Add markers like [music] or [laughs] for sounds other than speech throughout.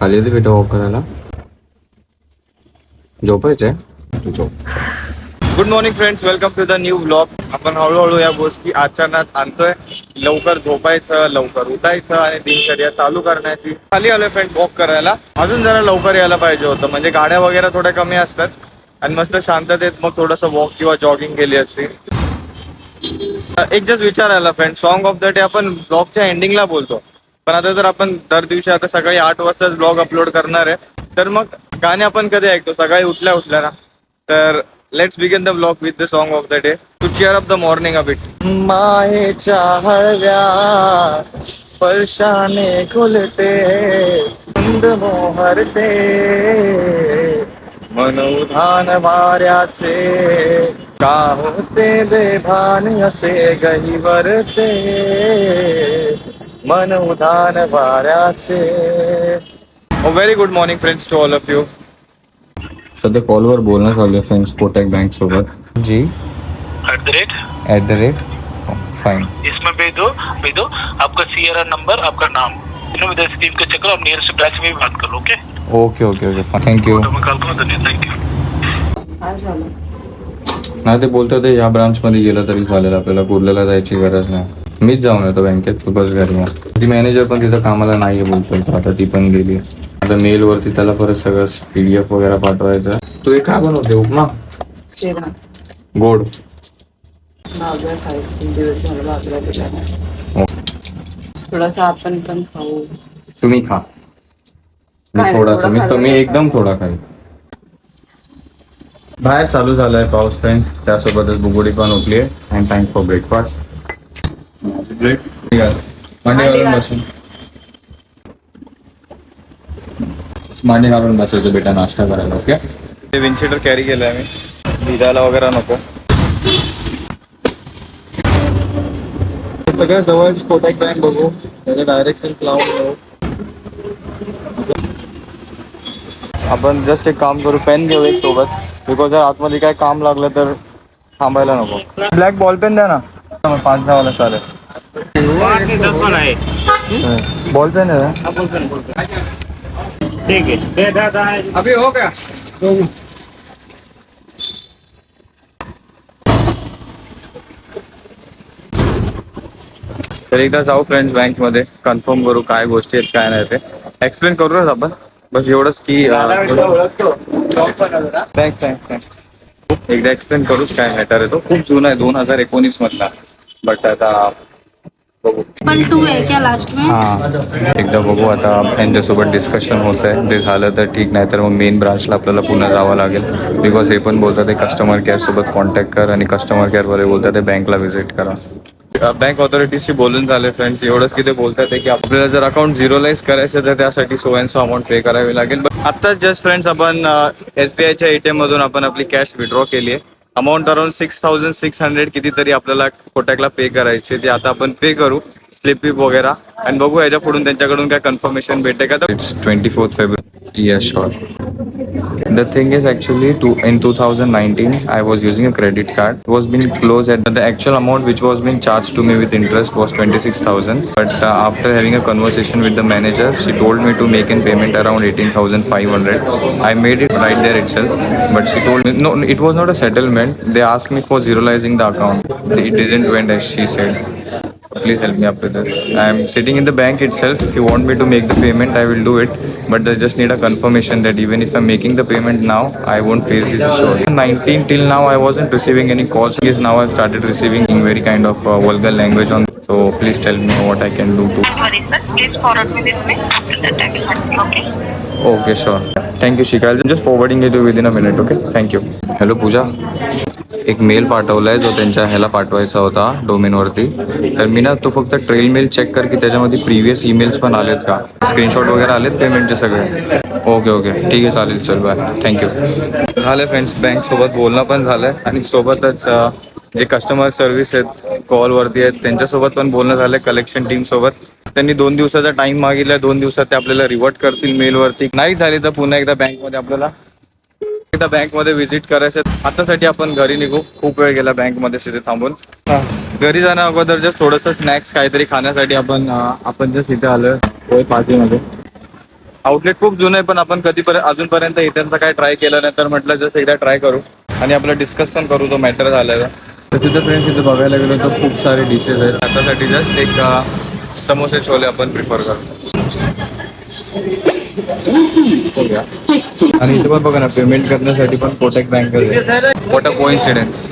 खाली येते बेटा वॉक करायला. झोपायचंय? तू झोप. Good morning friends welcome to the new blog आपण हळूहळू या गोष्टी आचरणात आणतोय. लवकर झोपायचं लवकर उठायचं आणि दिनचर्या चालू करण्याची. खाली आलोय फ्रेंड्स वॉक करायला. अजून जरा लवकर यायला पाहिजे होतं. म्हणजे गाड्या वगैरे थोड्या कमी असतात. आणि मस्त शांततेत मग थोडंसं वॉक किंवा जॉगिंग केली असती. एक जस्ट विचारायला friend song of the day आपण ब्लॉगच्या एंडिंगला बोलतो. पण आता जर आपण दर दिवशी आता सकाळी आठ वाजताच ब्लॉग अपलोड करणार आहे तर मग गाणे आपण कधी ऐकतो? सकाळी उठल्या उठल्या ना. तर let's begin the blog with the song of the day to cheer up the morning a bit मायेच्या हळव्या स्पर्शाने खुलते कुंद मोहरते. मन उधान वाऱ्याचे का होते बेभान असे गहिवरते? मन उधान वाऱ्याचे very good morning friends to all of you सध्या कॉलवर बोलणं चालू आहे फ्रेंड्स कोटॅक बँक सोबत। जी। At the rate at the rate fine इसमें भेज दो भेज। दो आपका सी नंबर आपका नाम। तीनों विद स्कीम के चक्कर आप नियरेस्ट ब्रांच में भी बात कर low okay okay okay okay thank you तो मैं कॉल करूँ धन्यवाद थैंक यू नाही ते बोलतात या ब्रांचमध्ये गेलं तरी चालेल आपल्याला कुर्ल्याला जायची गरज नाही. मीच जाऊन येतो बँकेत बस घरी. ती मॅनेजर पण तिथं कामाला नाही बोलतोय. तर आता ती पण गेली. आता मेल वरती त्याला परत सगळं पीडीएफ वगैरे पाठवायचं. तू एक काय बनवते उपमा. गोड. हो. थोडासा आपण पण खाऊ. तुम्ही खा. मी थोडासा मी खाल्ला एकदम थोडा खाईल. बाहेर चालू झालाय पाऊस फ्रेंड त्यासोबतच बुगोडी पण उठली आहे and thank for breakfast break मांडी मांडी घालून बसायचं बेटा नाश्ता करायला ओके ते विनशिटर कॅरी केलंय मी भिजायला वगैरे नको। सगळ्यात जवळची कोटॅक बँक बघू त्याचं डायरेक्शन लावून घेऊ आपण जस्ट एक काम करू पेन घेऊ एक सोबत बिकॉज़ जर आतमध्ये काय काम लागलं तर थांबायला नको। ब्लॅक बॉल पेन द्या ना। पाच दहा वाला चालेल दस वाला बॉल पेन हाँ, बोल पेन बोल पेन ठीक है है अभी हो गया. तर एकदा जाऊ फ्रेंड्स बँकमध्ये. कन्फर्म करू काय गोष्टी आहेत काय नाही ते. एक्सप्लेन करूच आपण. बस एवढंच की थँक्स थँक्स थँक्स एकदा एक्सप्लेन करूच काय मॅटर आहे तो. खूप जुना आहे दोन हजार एकोणीस मधला. बट आता टू आहे क्या लास्ट में? हा. एकदा बघू आता यांच्यासोबत डिस्कशन होत आहे ते झालं तर ठीक नाही तर मग मेन ब्रांचला आपल्याला पुन्हा जावं लागेल. बिकॉज हे पण बोलतात ते कस्टमर केअर सोबत कॉन्टॅक्ट कर आणि कस्टमर केअर वाले बोलतात ते बँकला व्हिजिट करा. बँक ऑथॉरिटीशी बोलून झाले फ्रेंड्स एवढंच की ते बोलतात आहे की आपल्याला जर अकाउंट झिरोलाइज करायचं तर त्यासाठी so and so amount pay करावी लागेल. पण आत्ताच जस्ट फ्रेंड्स आपण एस बी आयच्या एटीएम मधून आपण आपली कॅश विड्रॉ केली आहे. Amount around six thousand six hundred कितीतरी आपल्याला कोटॅकला पे करायचे ते आता आपण पे करू. स्लिप विप वगैरे आणि बघू याच्या पुढून त्यांच्याकडून काय कन्फर्मेशन भेटे का it's twenty fourth February yes short The thing is actually to in 2019 I was using a credit card. It was being closed at the actual amount which was being charged to me with interest was 26,000. But uh, after having a conversation with the manager, she told me to make a payment around 18,500. I made it right there itself. But she told me no, it was not a settlement. They asked me for zeroizing the account. It didn't went as she said. Please help me up with this. I am sitting in the bank itself. If you want me to make the payment, I will do it. But I just need a confirmation that even if I'm making the payment now, I won't face this issue. 19 till now, I wasn't receiving any calls. Yes, now I've started receiving very kind of uh, vulgar language on. So please tell me what I can do to. Sorry, sir. Please forward me this mail. After that, I will help you, okay? Okay, sure. Thank you, Shika. I'm just forwarding it to you within a minute. Okay. Thank you. Hello, Pooja. एक mail पाठवलाय जो त्यांच्या ह्याला पाठवायचा होता डोमेनवरती तर मी ना तो फक्त ट्रेल मेल चेक कर की त्याच्यामध्ये प्रिव्हियस ईमेल्स पण आलेत का? स्क्रीनशॉट वगैरे आलेत पेमेंटचे सगळे? ओके ओके ठीक आहे चालेल चल बाय थँक्यू झालं फ्रेंड्स बँकसोबत बोलणं पण झालंय. आणि सोबतच जे कस्टमर सर्व्हिस आहेत कॉलवरती आहेत त्यांच्यासोबत पण बोलणं झालंय कलेक्शन टीमसोबत त्यांनी दोन दिवसाचा टाइम मागितला दोन दिवसात ते आपल्याला रिवर्ट करतील मेलवरती नाही झाली तर पुन्हा एकदा बँकमध्ये आपल्याला एकदा बँकमध्ये व्हिजिट करायचं आतासाठी आपण घरी निघू. खूप वेळ गेला बँकमध्ये तिथे थांबून. घरी जाण्या अगोदर जस्ट थोडंसं स्नॅक्स काहीतरी खाण्यासाठी आपण आपण जस्ट इथे आलोय पार्टी पार्टीमध्ये. आउटलेट खूप जुनं आहे पण आपण कधीपर्यंत अजूनपर्यंत इथ्यांचा काय ट्राय केलं नाही तर म्हटलं जसं एकदा ट्राय करू. आणि आपलं डिस्कस पण करू तो मॅटर झालेला तर तिथं फ्रेंड्स इथं बघायला गेलो तर खूप सारे डिशेस आहेत. आतासाठी जस्ट एक समोसे छोले आपण प्रिफर करतो आणि इथे पण बघा ना पेमेंट करण्यासाठी पण Kotak bank what a coincidence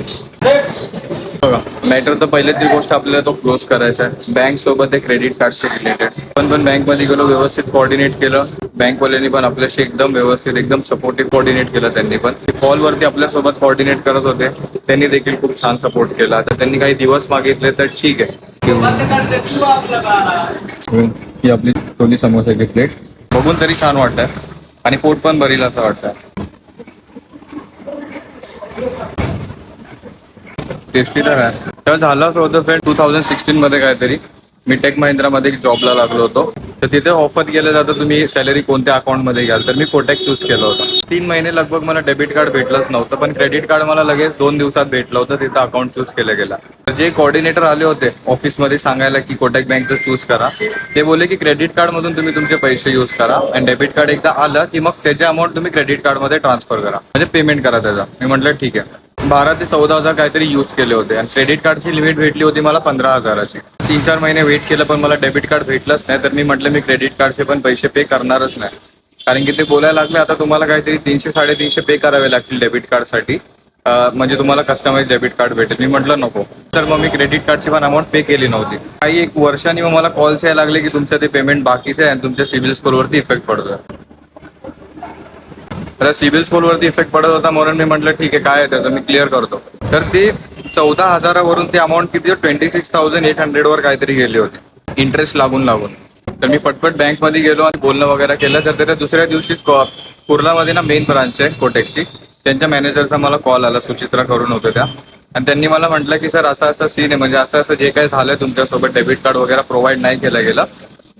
बघा मॅटर तर पहिले ती गोष्ट आपल्याला तो क्लोज करायचा आहे. बँक सोबत आहे क्रेडिट कार्डशी रिलेटेड पण पण बँकमध्ये गेलो व्यवस्थित कोऑर्डिनेट केलं. बँकवाल्यांनी पण आपल्याशी एकदम व्यवस्थित एकदम सपोर्टिव्ह कोऑर्डिनेट केलं त्यांनी पण. कॉलवरती आपल्यासोबत कोऑर्डिनेट करत होते. त्यांनी देखील खूप छान सपोर्ट केला. तर त्यांनी काही दिवस मागितले तर ठीक आहे. ही आपली छोली समोसाची प्लेट बघून तरी छान वाटतंय आणि पोट पण भरील असं वाटतंय टेस्टी तर आहे. तेव्हा झालं असं होतं फ्रेंड टू थाउजंड सिक्स्टीन मध्ये काहीतरी. मी टेक महिंद्रामध्ये जॉबला लागलो होतो. तर तिथे ऑफर केलं जातं तुम्ही सॅलरी कोणत्या अकाउंटमध्ये घ्याल? तर मी कोटॅक चूज केलं होतं. तीन महिने लगभग मला डेबिट कार्ड भेटलंच नव्हतं पण क्रेडिट कार्ड मला लगेच दोन दिवसात भेटलं होतं तिथं अकाउंट चूज केलं गेलं. तर जे कोऑर्डिनेटर आले होते ऑफिसमध्ये सांगायला की कोटक बँकचं चूज करा ते बोलले की क्रेडिट कार्डमधून तुम्ही तुमचे पैसे यूज करा आणि डेबिट कार्ड एकदा आलं की मग त्याचे अमाऊंट तुम्ही क्रेडिट कार्डमध्ये ट्रान्सफर करा. म्हणजे पेमेंट करा त्याचा. मी म्हटलं ठीक आहे. बारा ते चौदा हजार काहीतरी यूज केले होते आणि क्रेडिट कार्डची लिमिट भेटली होती मला पंधरा हजाराची. तीन चार महिने वेट केलं पण मला डेबिट कार्ड भेटलंच नाही तर मी म्हटलं मी क्रेडिट कार्डचे पण पैसे पे करणारच नाही. कारण की ते बोलायला लागले आता तुम्हाला काहीतरी तीनशे साडेतीनशे पे करावे लागतील डेबिट कार्डसाठी म्हणजे तुम्हाला कस्टमाइज डेबिट कार्ड भेटेल. मी म्हटलं नको. तर मग मी क्रेडिट कार्डची पण अमाऊंट पे केली नव्हती. काही एक वर्षांनी मग मला कॉल्स यायला लागले की तुमचं ते पेमेंट बाकीचं आहे आणि तुमच्या सिबिल स्कोरवरती इफेक्ट पडतोय. तर सिबिल स्कोरवरती इफेक्ट पडत होता म्हणून मी म्हटलं ठीक आहे काय आहे त्याचं मी क्लिअर करतो. तर ते चौदा हजारावरून ते अमाऊंट किती? ट्वेंटी सिक्स थाउजंड एट हंड्रेडवर काहीतरी गेली होती. इंटरेस्ट लागून लागून. तर मी पटपट बँकमध्ये गेलो आणि बोलणं वगैरे केलं. तर त्याच्या दुसऱ्या दिवशीच कुर्लामध्ये ना मेन ब्रांच आहे कोटेकची. त्यांच्या मॅनेजरचा मला कॉल आला सुचित्रा करून होत्या त्या. आणि त्यांनी मला म्हटलं की सर असं असं सीन आहे. म्हणजे असं असं जे काही झालंय तुमच्यासोबत डेबिट कार्ड वगैरे प्रोव्हाइड नाही केलं गेलं.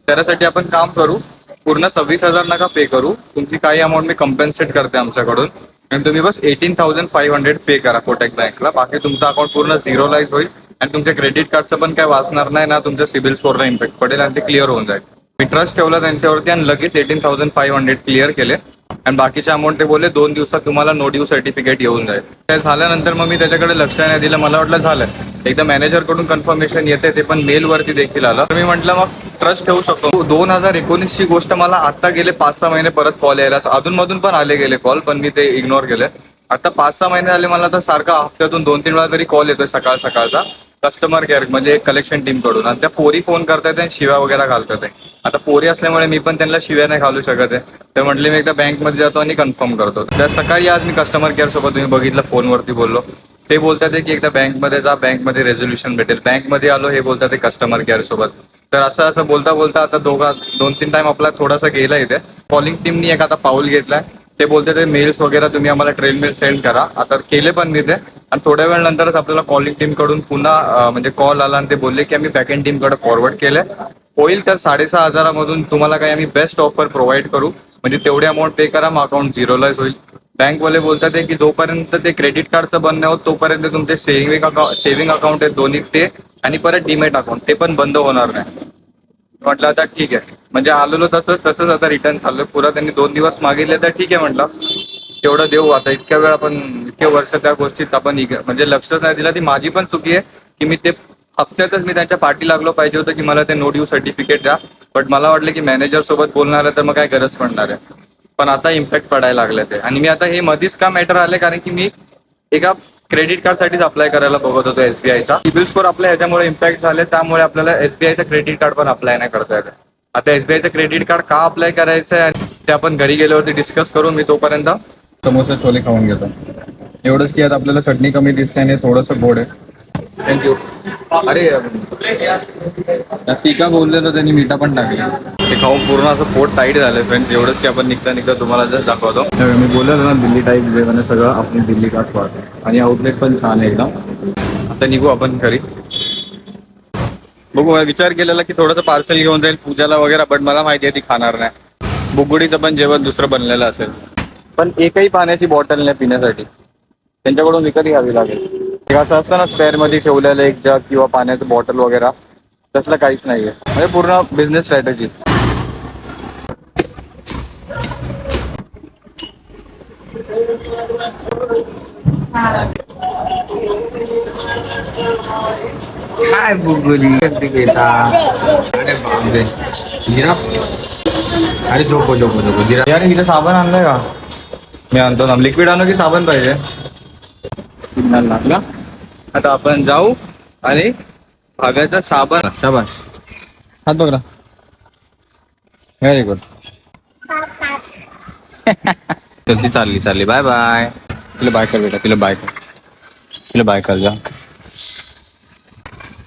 त्यासाठी आपण काम करू. पूर्ण सव्वीस हजार नका पे करू. तुमची काही अमाऊंट मी कम्पन्सेट करते आमच्याकडून. आणि तुम्ही बस eighteen thousand five hundred pay करा कोटेक बँकला. बाकी तुमचा अकाउंट पूर्ण झिरोलाइज होईल. आणि तुमच्या क्रेडिट कार्डचं पण काय वाचणार नाही ना तुमच्या सिबिल स्कोरला इम्पॅक्ट पडेल आणि ते क्लिअर होऊन जाईल. मी ट्रस्ट ठेवला त्यांच्यावरती आणि लगेच eighteen thousand five hundred clear केले. आणि बाकीचे अमाऊंट ते बोलले दोन दिवसात तुम्हाला नो ड्यू सर्टिफिकेट येऊन जाईल. ते झाल्यानंतर मग मी त्याच्याकडे लक्ष नाही दिलं. मला वाटलं झालं. एकदा मॅनेजरकडून कन्फर्मेशन येते ते पण मेलवरती देखील आलं. मी म्हटलं मग ट्रस्ट ठेवू शकतो. दोन हजार एकोणीसची गोष्ट मला आता गेले पाच सहा महिने परत कॉल यायला. अधूनमधून पण आले गेले कॉल पण मी ते इग्नोर केले. आता पाच सहा महिने झाले मला तर सारखा हफ्त्यातून दोन तीन वेळा तरी कॉल येतोय सकाळ सकाळचा. कस्टमर केअर म्हणजे कलेक्शन टीमकडून. आणि त्या पोरी फोन करतात आणि शिव्या वगैरे घालतात आहे आता पोरी असल्यामुळे मी पण त्यांना शिव्या नाही घालू शकत आहे. तर म्हटले मी एकदा बँकमध्ये जातो आणि कन्फर्म करतो. त्या सकाळी आज मी कस्टमर केअर सोबत तुम्ही बघितलं फोनवरती बोललो. ते बोलतात की एकदा बँकमध्ये जा बँकमध्ये रेझोल्युशन भेटेल. बँकमध्ये आलो हे बोलतात ते कस्टमर केअर सोबत. तर असं असं बोलता बोलता आता दोघा दोन तीन टाइम आपला थोडासा गेला इथे. कॉलिंग टीमनी एक आता पाऊल घेतलाय. ते बोलते ते मेल्स वगैरे तुम्ही आम्हाला ट्रेन मेल सेंड करा. आता केले पण मी ते. आणि थोड्या वेळ नंतरच आपल्याला कॉलिंग टीमकडून पुन्हा म्हणजे कॉल आला आणि ते बोलले की आम्ही बॅक एंड टीमकडे फॉरवर्ड केले होईल तर साडेसहा हजारामधून तुम्हाला काही आम्ही बेस्ट ऑफर प्रोव्हाइड करू. म्हणजे तेवढे अमाऊंट पे करा मग अकाउंट झिरोलाच होईल. बँकवाले बोलतात आहे की जोपर्यंत ते क्रेडिट कार्डचं बंद नाही होत तोपर्यंत तुमचे सेव्हिंग अकाउंट सेव्हिंग अकाउंट आहेत दोन्ही ते. आणि परत डीमेट अकाउंट ते पण बंद होणार नाही. म्हटलं आता ठीक आहे. म्हणजे आलेलो तसंच तसंच आता रिटर्न झालं पुरा त्यांनी दोन दिवस मागितले तर ठीक आहे म्हटलं. तेवढं देऊ आता. इतक्या वेळ आपण इतके वर्ष त्या गोष्टीत आपण म्हणजे लक्षच नाही दिलं. ती माझी पण चुकी आहे की मी ते हफ्त्यातच मी त्यांच्या पाठी लागलो पाहिजे होतं की मला ते नो ड्यू सर्टिफिकेट द्या. बट मला वाटलं की मॅनेजर सोबत बोलणार आहे तर मग काय गरज पडणार आहे. पण आता इम्पॅक्ट पडायला लागले ते. आणि मी आता हे मधीच का मॅटर आले? कारण की मी एका क्रेडिट कार्ड साठीच अप्लाय करायला बघत होतो एसबीआयचा सिबिल स्कोर आपल्या ह्याच्यामुळे इम्पॅक्ट झाले त्यामुळे आपल्याला एसबीआयचं क्रेडिट कार्ड पण अप्लाय नाही करता येत. आता एसबीआयचं क्रेडिट कार्ड का अप्लाय करायचं आहे ते आपण घरी गेल्यावरती डिस्कस करू मी तोपर्यंत समोसा छोले खाऊन घेतो. एवढंच की आता आपल्याला चटणी कमी दिसते आणि थोडंसं गोड आहे. थँक्यू अरे टिका बोललेलं त्यांनी मिठा पण टाकले. ते खाऊन पूर्ण असं पोट टाईट झालं फ्रेंड्स एवढंच की आपण निघता निघता तुम्हाला जस्ट दाखवतो. मी बोललेलो ना दिल्ली टाईप जेवण सगळं आपण दिल्ली काट पाहतो आणि आउटलेट पण छान आहे एकदम. आता निघू आपण घरी. बघू विचार केलेला की थोडंसं पार्सल घेऊन जाईल पूजाला वगैरे पण मला माहिती आहे ती खाणार नाही. बुगुडीचं पण जेवण दुसरं बनलेलं असेल. पण एकही पाण्याची बॉटल नाही पिण्यासाठी. त्यांच्याकडून विकत घ्यावी लागेल. हे असं असतं ना स्पेअरमध्ये ठेवलेलं एक जग किंवा पाण्याचं बॉटल वगैरे. तसलं काहीच नाही आहे म्हणजे पूर्ण बिझनेस स्ट्रैटेजी काय बुगुली अरे झोपो झोपो झोपो. यार हिला साबण आणलाय का? मी आणतो ना. लिक्विड आणू की साबण पाहिजे? आता आपण जाऊ आणि भागाचा साबण शाबाश हात बघ ना. व्हेरी गुड चल ती चालली चालली. बाय बाय तिला बाय कर बेटा तिला बाय कर. तिला बाय कर जा.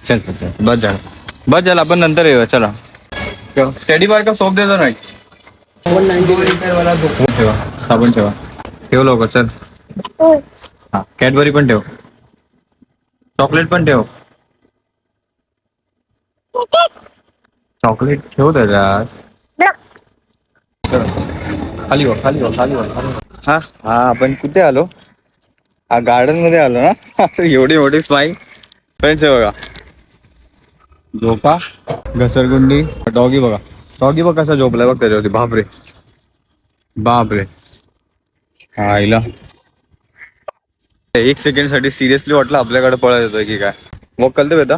चल चल चल. बस झालं. बस झालं. आपण नंतर येऊया. चला. स्टडी बार का सोप देतो नाही? ठेवा. साबण ठेवा. ठेव लवकर. चल. हा. कॅडबरी पण ठेव. चॉकलेट पण ठेव. चॉकलेट ठेव त्याच्यात. खाली वा खाली वा खाली वा खाली. हा हा आपण कुठे आलो? हा गार्डनमध्ये आलो ना? [laughs] एवढी मोठी स्माईल फ्रेंड्स आहे बघा. झोपा. घसरगुंडी. डॉगी बघा. डॉगी बघ कसा झोपलाय बघ त्याच्यावरती. बापरे. बापरे. हा आईला एक सेकंडसाठी सिरियसली वाटलं आपल्याकडे पळत येतोय की काय? वॉक करते बेटा.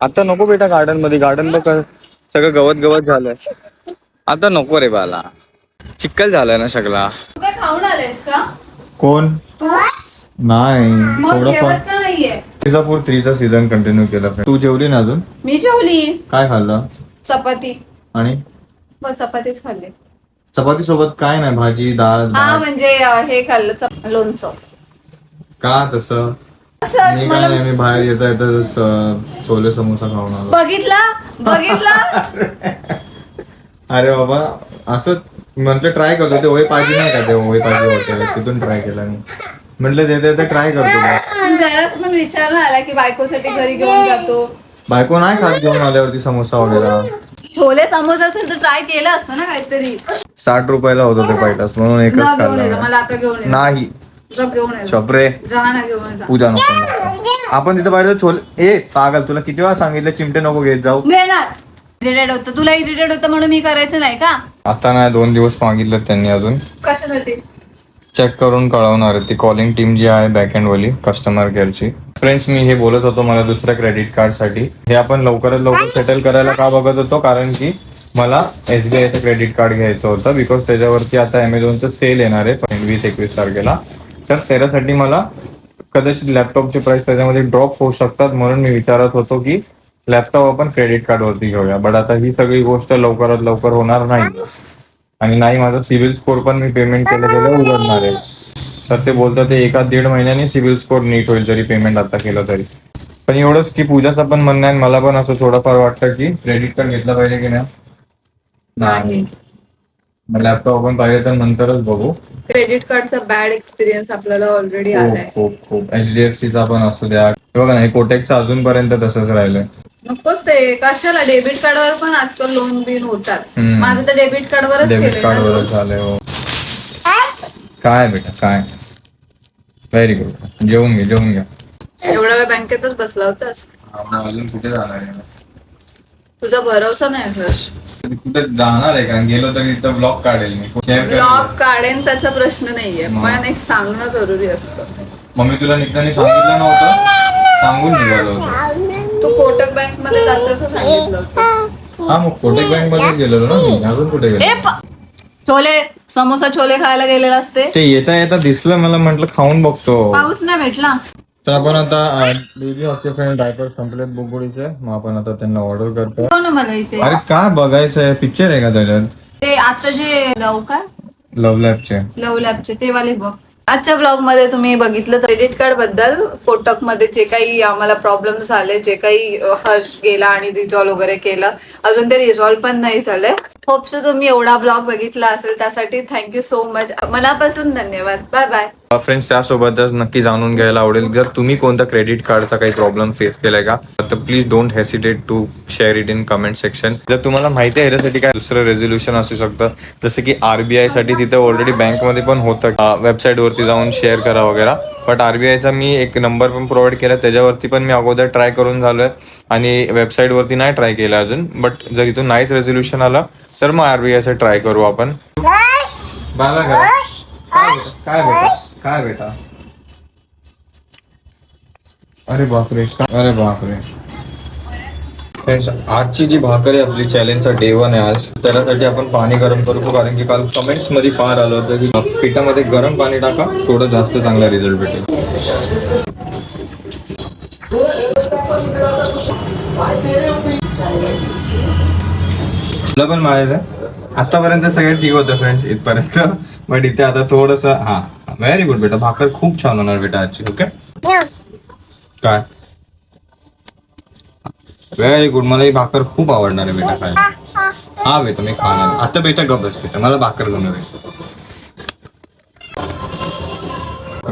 आता नको बेटा गार्डनमध्ये गार्डन बघ सगळं गवत गवत झालंय. आता नको रे बाला चिक्कल झालाय ना सगळा. तू काय खाऊन आलेस का? कोण? तू नाही मग जेवत का नाहीये. तुळजापूर थ्रीचा सीझन कंटिन्यू केला friend. तू जेवली ना अजून? मी जेवली. काय खाल्लं? चपाती. आणि? चपातीच खाल्ली. चपाती सोबत काय नाही भाजी डाळ हा भात म्हणजे अं, हे खाल्लं चप- लोणचं. का तसं? असंच मी मला काय नाही मी बाहेर येता येता स- छोले समोसा खाऊन आलो. बघितला? बघितला? [laughs] अरे बाबा असं म्हटलं ट्राय करतो ते ओय पाजी नाही का ते ओय पाजी होते तिथून ट्राय केला मी. म्हटलं ते ते ट्राय करतो मी. जराच पण विचार आला की बायकोसाठी घरी घेऊन जातो. बायको नाही खात घेऊन आल्यावरती समोसा वगैरे. छोले समोसा असेल तर ट्राय केलं असतं ना काहीतरी. साठ रुपयाला होतं ते पायटास म्हणून एकच जा घेऊन ये खाल्ला मला आता घेऊन ये. नाही. जा घेऊन ये चपरे जा ना घेऊन ये, जा. पूजा नको. नको. आपण तिथं बाहेर छोले. ए पागल तुला किती वेळा सांगितलं चिमटे नको घेत जाऊ. इरिटेड होतं. तुला इरिटेड होतं म्हणून मी करायचं नाही का? आता नाही दोन दिवस मागितलं त्यांनी अजून. कशासाठी? चेक करून कळवणार आहे. ती कॉलिंग टीम जी आहे बॅकएंड वाली कस्टमर केअरची फ्रेंड्स मी हे बोलत होतो मला दुसऱ्या क्रेडिट कार्डसाठी. हे आपण लवकरात लवकर सेटल करायला का बघत होतो? कारण की मला एसबीआयचं क्रेडिट कार्ड घ्यायचं होतं. बिकॉज त्याच्यावरती आता अमेझॉनचं सेल येणार आहे. वीस एकवीस तारखेला. तर त्याच्यासाठी मला कदाचित लॅपटॉपचे प्राइस त्याच्यामध्ये ड्रॉप होऊ शकतात म्हणून मी विचारत होतो की लॅपटॉप आपण क्रेडिट कार्ड वरती घेऊया. बट आता ही सगळी गोष्ट लवकरात लवकर होणार नाही. आणि नाही माझा सिबिल स्कोर पण मी पेमेंट केलं गेलं उघडणार आहे. तर ते बोलतात ते एका दीड महिन्याने सिबिल स्कोर नीट होईल जरी पेमेंट आता केलं तरी. पण एवढंच की पूजाचं पण म्हणणं आहे मला पण असं थोडंफार वाटतं की क्रेडिट कार्ड घेतलं पाहिजे की नाही? लॅपटॉप आपण पाहिजे तर नंतरच बघू. क्रेडिट कार्डचा बॅड एक्सपिरियन्स आपल्याला ऑलरेडी आलाय. खूप खूप एच डी एफ सीचा पण असू द्या. बघा ना हे कोटेकचं अजूनपर्यंत तसंच राहिलंय. नकोच ते कशाला डेबिट कार्डवर पण आजकाल लोन बिन होतात. हम्म. माझं तर डेबिट कार्डवरच डेबिट केलंय कार्ड ना loan. झालंय हो. काय? बेटा काय? व्हेरी गुड जेवून घे जेवून घ्या. एवढा वेळ बँकेतच बसला होतास? अजून कुठे जाणार आहे? तुझा भरोसा नाही हर्ष. कुठे जाणार आहे? का गेलो तर इथं ब्लॉक काढेल मी. ब्लॉग काढेन त्याचा प्रश्न नाहीये. मग. पण एक सांगणं जरुरी असतं. मम्मी तुला निघताना सांगितलं नव्हतं? सांगून निघालो होतो. तू कोटक बँकमध्ये जातो असं सांगितलं होतं. हा. मग कोटेक बँकमध्ये गेलेलो ना मी. अजून कुठे ए गेलो प- छोले समोसा छोले खायला गेलेला असते. ते येता येता दिसलं मला म्हटलं खाऊन बघतो. पाऊस नाही भेटला. तर आपण आता बेबी हॉस्टेल फ्रेंड डायपर संपलेत बुगुडीचे मग आपण आता त्यांना ऑर्डर करतो. हो ना मला इथे? अरे काय बघायचंय? पिक्चर आहे का त्याच्यात? ते आता जे लव काय लव्ह लॅबचे लव लॅबचे ते वाले बघ. आजच्या ब्लॉगमध्ये तुम्ही बघितलं क्रेडिट कार्डबद्दल कोटकमध्ये जे काही आम्हाला प्रॉब्लेम आले जे काही हर्ष गेला आणि रिझॉल्व वगैरे केलं अजून ते रिझॉल्व पण नाही झालंय होप्स तुम्ही एवढा ब्लॉग बघितला असेल त्यासाठी थँक्यू सो मच मनापासून धन्यवाद. बाय बाय फ्रेंड्स त्यासोबतच नक्की जाणून घ्यायला आवडेल जर तुम्ही कोणता क्रेडिट कार्डचा काही प्रॉब्लेम फेस केलाय का तर please don't hesitate to share it in comment section जर तुम्हाला माहिती आहे याच्यासाठी काय दुसरं रेझोल्युशन असू शकतं जसं की आरबीआयसाठी तिथे ऑलरेडी बँकमध्ये पण होतं. वेबसाईट वरती जाऊन शेअर करा वगैरे. बट आरबीआयचा मी एक नंबर पण प्रोव्हाइड केला. त्याच्यावरती पण मी अगोदर ट्राय करून झालोय. आणि वेबसाईट वरती नाही ट्राय केलं अजून. बट जर इथून नाहीच रेझोल्युशन आलं तर मग आरबीआयचं ट्राय करू आपण. बाला का? काय काय बेटा? काय बेटा? अरे बापरे. अरे बापरे. Friends, आजची जी भाकर आहे आपली चॅलेंजचा डे वन आहे आज. त्याच्यासाठी आपण पाणी गरम करतो कारण की काल कमेंट्समध्ये फार आलं होतं की पिठामध्ये गरम पाणी टाका थोडं जास्त चांगला रिझल्ट भेटेल. पण मारायचं आतापर्यंत सगळं ठीक होतं फ्रेंड्स इथपर्यंत. बट इथे आता थोडस हा. व्हेरी गुड बेटा भाकर खूप छान होणार बेटा आजची ओके काय? व्हेरी गुड मला ही भाकर खूप आवडणार आहे बेटा खायला. हा बेटा मी खाणार आता बेटा गप बस बेटा. मला भाकर बनव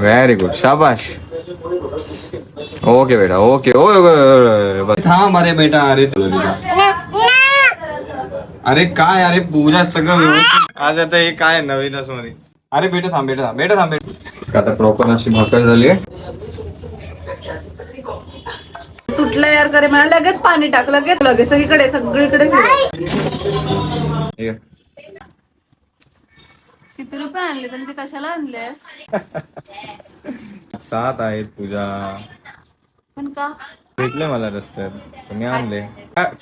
व्हेरी गुड शाबाश. ओके बेटा ओके ओके थांब अरे बेटा अरे अरे काय अरे पूजा सगळं व्यवस्थित. आज आता हे काय नवीनच मध्ये. अरे बेटा थांब बेटा थांब बेटा थांब बेटा. आता प्रॉपर अशी भाकर झाली आहे. तुटलं यार करे? मला लगेच पाणी टाक लगेच लगेच सगळीकडे सगळीकडे. किती रुपये आणलेस आणि ते कशाला आणलेस? सात आहेत पूजा. पण का? भेटले मला रस्त्यात तर मी आणले.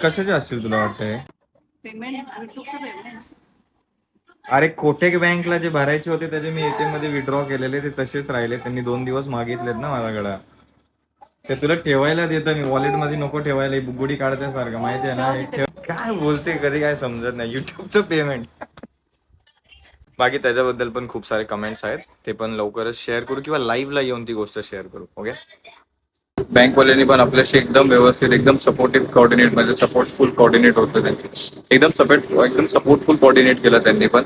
कशाचे असतील तुला वाटतंय? पेमेंट युट्यूबचं पेमेंट अरे कोटेक बँकला जे भरायचे होते त्याचे मी एटीएममध्ये विड्रॉ केलेले ते तसेच राहिले. त्यांनी दोन दिवस मागितलेत ना माझ्याकडे ते तुला ठेवायला देतं मी वॉलेटमध्ये नको ठेवायला ही बुगुडी काढते सारखं माहिती आहे ना हे ठेव- काय बोलते कधी काय समजत नाही. युट्यूबचं पेमेंट बाकी त्याच्याबद्दल पण खूप सारे कमेंट्स आहेत. ते पण लवकरच शेअर करू किंवा लाईव्हला येऊन ती गोष्ट शेअर करू ओके बँकवाल्यांनी पण आपल्याशी एकदम व्यवस्थित एकदम सपोर्टिव्ह कॉर्डिनेट म्हणजे सपोर्टफुल कॉर्डिनेट होतं त्यांनी. एकदम सपोर्ट एकदम सपोर्टफुल कॉर्डिनेट केलं त्यांनी पण.